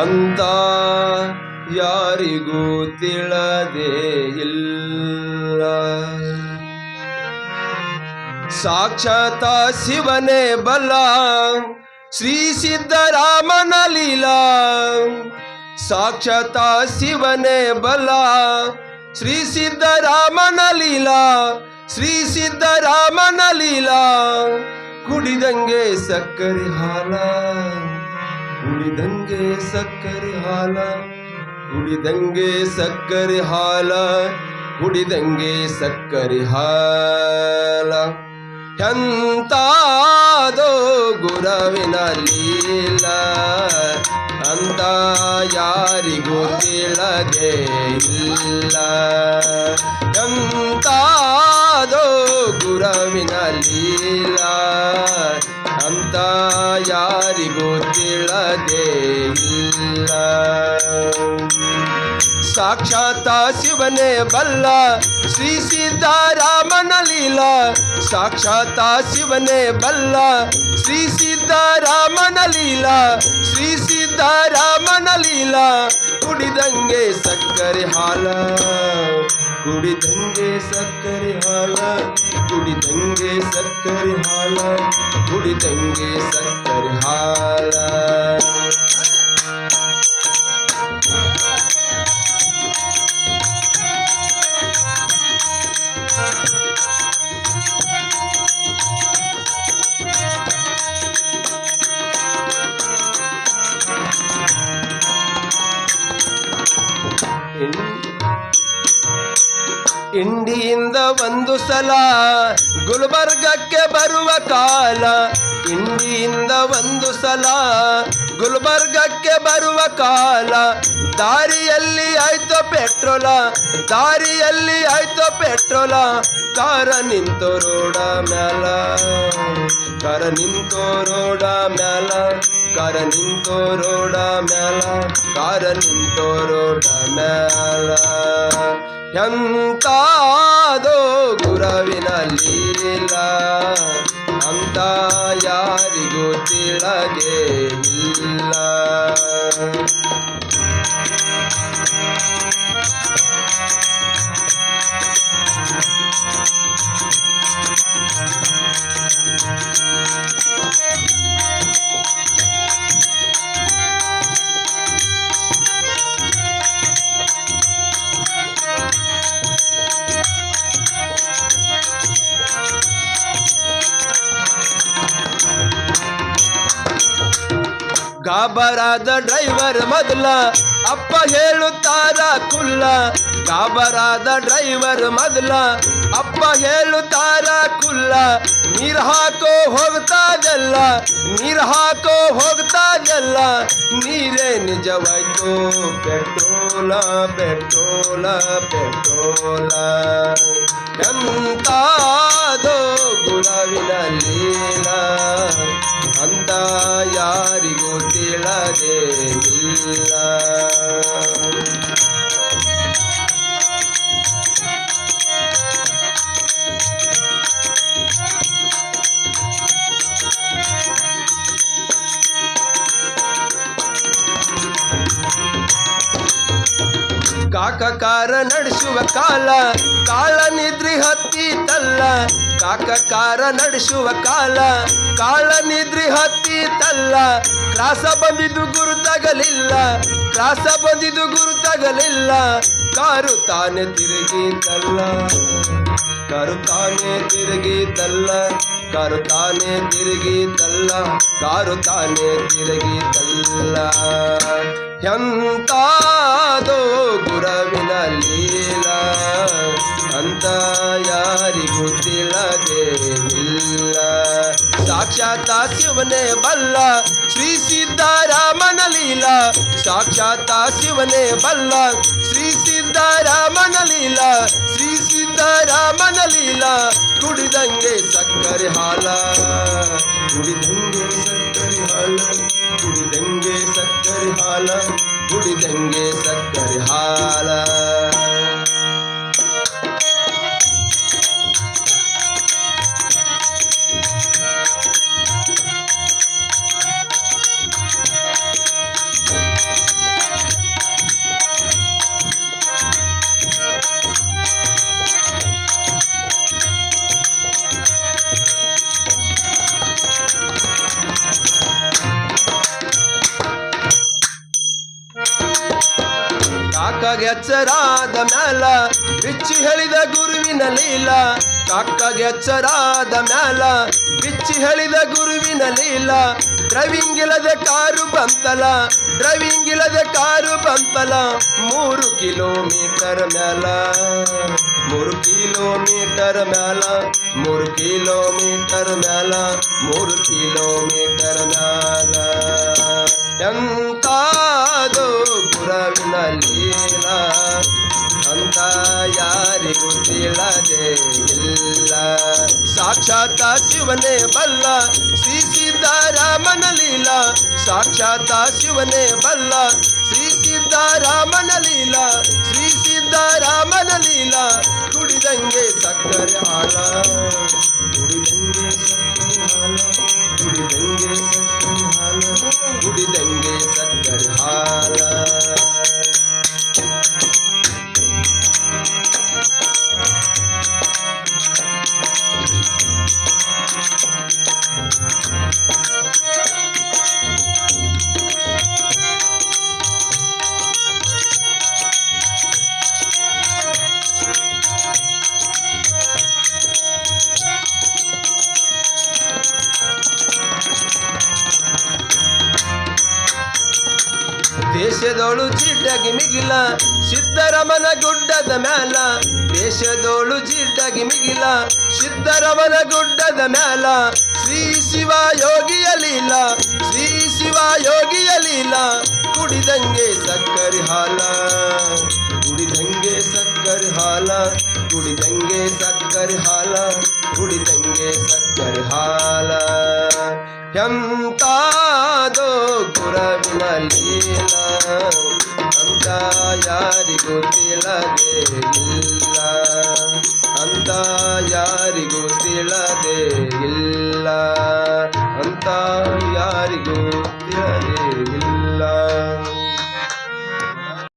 ಅಂತ ಯಾರಿಗೂ ತಿಳದೇ ಇಲ್ಲ. ಸಾಕ್ಷಾತ ಶಿವನೇ ಬಲ ಶ್ರೀ ಸಿದ್ದರಾಮನ ಲೀಲಾ. ಸಾಕ್ಷಾತ ಶಿವನೇ ಬಲ ಶ್ರೀ ಸಿದ್ದರಾಮನ ಲೀಲಾ ಶ್ರೀ ಸಿದ್ದರಾಮನ ಲೀಲಾ. ಕುಡಿದಂಗೆ ಸಕ್ಕರೆ ಹಾಲ. ಕುಡಿದಂಗೆ ಸಕ್ಕರೆ ಹಾಲ, ಕುಡಿದಂಗೆ ಸಕ್ಕರೆ ಹಾಲ, ಕುಡಿದಂಗೆ ಸಕ್ಕರೆ ಹಾಲ. ಎಂತಾದೋ ಗುರವಿನ ಲೀಲ, ಅಂತ ಯಾರಿಗೂ ತಿಳದೆ ಇಲ್ಲ. ಎಂತಾದೋ ಗುರವಿನ ಲೀಲ ಯಾರಿಗೂ ತಿಳದೆ ಇಲ್ಲ. ಸಾಕ್ಷಾತ ಶಿವನೇ ಬಲ್ಲ, ಶ್ರೀ ಸಿದ್ಧಾರಾಮನ ಲೀಲಾ. ಸಾಕ್ಷಾತ ಶಿವನೇ ಬಲ್ಲ, ಶ್ರೀ ಸಿದ್ಧಾರಾಮನ ಲೀಲಾ. ಶ್ರೀ ಸಿದ್ಧಾರಾಮನ ಲೀಲಾ, ಕುಡಿದಂಗೆ ಸಕ್ಕರೆ ಹಾಲ. ಕುಡಿದಂಗೆ ಸಕ್ಕರೆ ಹಾಲ ಕುಡಿದಂಗೆ ಸಕ್ಕರೆ ಹಾಲ ಕುಡಿದಂಗೆ ಸಕ್ಕರೆ ಹಾಲ ಸಲ ಗುಲ್ಬರ್ಗಕ್ಕೆ ಬರುವ ಕಾಲ ಇಂಡಿಯಿಂದ ಒಂದು ಸಲ ಗುಲ್ಬರ್ಗಕ್ಕೆ ಬರುವ ಕಾಲ. ದಾರಿಯಲ್ಲಿ ಆಯ್ತು ಪೆಟ್ರೋಲ, ದಾರಿಯಲ್ಲಿ ಆಯ್ತು ಪೆಟ್ರೋಲ. ಕಾರ ನಿಂತು ರೋಡ ಮ್ಯಾಲ, ಕಾರ ನಿಂತು ರೋಡ ಮ್ಯಾಲ, ಕಾರ ನಿಂತು ರೋಡ ಮ್ಯಾಲ, ಕಾರ ನಿಂತು ರೋಡ ಮ್ಯಾಲ. ಎಂತಾದೋ ಗುರವಿನ ಲೀಲ ಅಂತ ಯಾರಿಗೂ ತಿಳಗೆ ಇಲ್ಲ. ಗಾಬರಾದ ಡ್ರೈವರ್ ಮೊದಲ. ಅಪ್ಪ ಹೇಳುತ್ತಾರ ಕುಲ್ಲ. ಗಾಬರಾದ ಡ್ರೈವರ್ ಮೊದಲ. ಅಪ್ಪ ಹೇಳುತ್ತಾರ ಕುಲ್ಲ. ನೀರ್ ಹಾಕೋ ಹೋಗ್ತಾದೆಲ್ಲ. ನೀರ್ ಹಾಕೋ ಹೋಗ್ತಾದೆಲ್ಲ. ನೀರೇ ನಿಜವಾಯ್ತು ಪೆಟ್ರೋಲ ಪೆಟ್ರೋಲ ಪೆಟ್ರೋಲ. ಎಂತಾದೋ ಗುಲಾವಿನ ಲೀಲ ಅಂತ ಯಾರಿಗೂ ತಿಳದೇ ಇಲ್ಲ. ಕಾಕ ಕಾರ ನಡೆಸುವ ಕಾಲ ಕಾಲ ನಿದ್ರಿ ಹತ್ತಿತಲ್ಲ. ಕಾಕಕಾರ ನಡೆಸುವ ಕಾಲ ಕಾಲ ನಿದ್ರಿ ಹತ್ತಿತಲ್ಲ. ಕ್ರಾಸ ಬಂದಿದ್ದು ಗುರು ತಗಲಿಲ್ಲ, ಕ್ರಾಸ ಬಂದಿದ್ದು ಗುರು ತಗಲಿಲ್ಲ. ಕಾರು ತಾನೆ ತಿರುಗಿತಲ್ಲ, ಕಾರು ತಾನೆ ತಿರುಗಿತಲ್ಲ, ಕಾರು ತಾನೆ ತಿರುಗಿತಲ್ಲ, ಕಾರು ತಾನೆ ತಿರುಗಿತಲ್ಲ. ಎಂತಾದೋ ಗುರವಿನ ಲೀಲ. ಅಂತ ಯಾರಿಗೂ ತಿಳದೆ ಇಲ್ಲ ಸಾಕ್ಷಾತ್ ಶಿವನೇ ಬಲ್ಲ ಶ್ರೀ ಸಿದ್ಧಾರಾಮನ ಲೀಲಾ ಸಾಕ್ಷಾತ್ ಶಿವನೇ ಬಲ್ಲ ಶ್ರೀ ಸಿದ್ಧಾರಾಮನ ಲೀಲಾ ಶ್ರೀ ಸಿದ್ಧಾರಾಮನ ಲೀಲಾ ಕುಡಿದಂಗೆ ಸಕ್ಕರೆ ಹಾಲ. ಕುಡಿದಂಗೆ ಕಾಕಗೆ ಅಚ್ಚರಾದ ಮ್ಯಾಲ, ಬಿಚ್ಚಿ ಹೇಳಿದ ಗುರುವಿನ ಲೀಲ. ಕಾಕಾಗೆ ಅಚ್ಚರಾದ ಮ್ಯಾಲ, ಬಿಚ್ಚಿ ಹೇಳಿದ ಗುರುವಿನ ಲೀಲ. ಡ್ರೈವಿಂಗ್ ಇಲ್ಲದೆ ಕಾರು ಬಂತಲ, ಡ್ರೈವಿಂಗ್ ಇಲ್ಲದೆ ಕಾರು ಬಂತಲ. ಮೂರು ಕಿಲೋಮೀಟರ್ ಮ್ಯಾಲ, ಮೂರು ಕಿಲೋಮೀಟರ್ ಮ್ಯಾಲ, ಮೂರು ಕಿಲೋಮೀಟರ್ ಮ್ಯಾಲ, ಮೂರು ಕಿಲೋಮೀಟರ್ ಮ್ಯಾಲ. ಎಂತಾದು ಗುರವಿನ ಲೀಲ ಅಂತ ಯಾರಿಗೂ ತಿಳಿದೇ ಇಲ್ಲ ಸಾಕ್ಷಾತ್ ಶಿವನೇ ಬಲ್ಲ ಶ್ರೀ ಸಿದ್ದರಾಮನ ಲೀಲ ಸಾಕ್ಷಾತ್ ಶಿವನೇ ಬಲ್ಲ ಶ್ರೀ ಸಿದ್ದರಾಮನ ಲೀಲ ಶ್ರೀ ಸಿದ್ದರಾಮನ ಲೀಲ ಕುಡಿದಂಗೆ ಸಕ್ಕರೆ ಹಾಲ ಕುಡಿದಂಗೆ ಜಿಡ್ಡಗಿ ಮಿಗಿಲ, ಸಿದ್ದರಮನ ಗುಡ್ಡದ ಮ್ಯಾಲ. ದೇಶದೋಳು ಜಿಡ್ಡಗಿ ಮಿಗಿಲ, ಸಿದ್ದರಮನ ಗುಡ್ಡದ ಮ್ಯಾಲ. ಶ್ರೀ ಶಿವ ಯೋಗಿಯ ಲೀಲ, ಶ್ರೀ ಶಿವ ಯೋಗಿಯ ಲೀಲ. ಕುಡಿದಂಗೆ ಸಕ್ಕರೆ ಹಾಲ, ಕುಡಿದಂಗೆ ಸಕ್ಕರೆ ಹಾಲ, ಕುಡಿದಂಗೆ ಸಕ್ಕರೆ ಹಾಲ, ಕುಡಿದಂಗೆ ಸಕ್ಕರೆ ಹಾಲ. ಎಂತಾದು ಗುರವಿನಲ್ಲಿ ಅಂತ ಯಾರಿಗೂ ತಿಳದೇ ಇಲ್ಲ. ಅಂತ ಯಾರಿಗೂ ತಿಳದೇ ಇಲ್ಲ. ಅಂತ